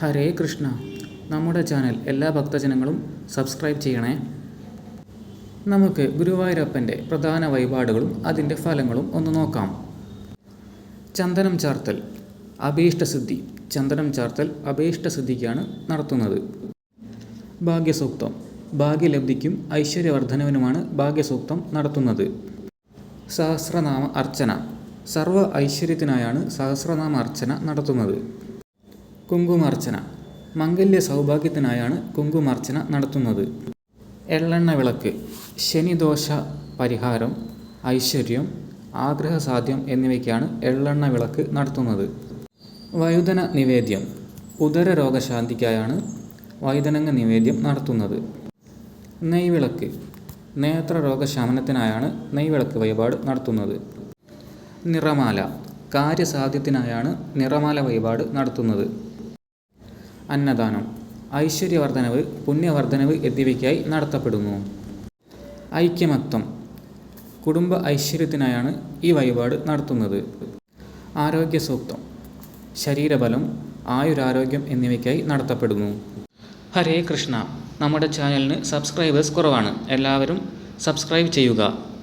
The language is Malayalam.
ഹരേ കൃഷ്ണ. നമ്മുടെ ചാനൽ എല്ലാ ഭക്തജനങ്ങളും സബ്സ്ക്രൈബ് ചെയ്യണേ. നമുക്ക് ഗുരുവായൂരപ്പന്റെ പ്രധാന വഴിപാടുകളും അതിന്റെ ഫലങ്ങളും ഒന്ന് നോക്കാം. ചന്ദനം ചാർത്തൽ. അഭീഷ്ടസിദ്ധി. ചന്ദനം ചാർത്തൽ അഭീഷ്ടസിദ്ധിക്കാണ് നടത്തുന്നത്. ഭാഗ്യസൂക്തം. ഭാഗ്യലബ്ധിക്കും ഐശ്വര്യവർദ്ധനവിനുമാണ് ഭാഗ്യസൂക്തം നടത്തുന്നത്. സഹസ്രനാമ അർച്ചന. സർവ ഐശ്വര്യത്തിനായാണ് സഹസ്രനാമ അർച്ചന നടത്തുന്നത്. കുങ്കുമാർച്ചന. മംഗല്യ സൗഭാഗ്യത്തിനായാണ് കുങ്കുമാർച്ചന നടത്തുന്നത്. എള്ളെണ്ണ വിളക്ക് ശനിദോഷ പരിഹാരം ഐശ്വര്യം ആഗ്രഹസാധ്യം എന്നിവയ്ക്കാണ് എള്ളെണ്ണ വിളക്ക് നടത്തുന്നത്. വൈദന നിവേദ്യം ഉദര രോഗശാന്തിക്കായാണ് വൈദനങ്ങ നിവേദ്യം നടത്തുന്നത്. നെയ്വിളക്ക് നേത്ര രോഗശമനത്തിനായാണ് നെയ്വിളക്ക് വഴിപാട് നടത്തുന്നത്. നിറമാല കാര്യസാധ്യത്തിനായാണ് നിറമാല വഴിപാട് നടത്തുന്നത്. അന്നദാനം ഐശ്വര്യവർദ്ധനവ് പുണ്യവർദ്ധനവ് എന്നിവയ്ക്കായി നടത്തപ്പെടുന്നു. ഐക്യമത്വം കുടുംബ ഐശ്വര്യത്തിനായാണ് ഈ വഴിപാട് നടത്തുന്നത്. ആരോഗ്യ സൂക്തം ശരീരബലം ആയുരാരോഗ്യം എന്നിവയ്ക്കായി നടത്തപ്പെടുന്നു. ഹരേ കൃഷ്ണ. നമ്മുടെ ചാനലിന് സബ്സ്ക്രൈബേഴ്സ് കുറവാണ്. എല്ലാവരും സബ്സ്ക്രൈബ് ചെയ്യുക.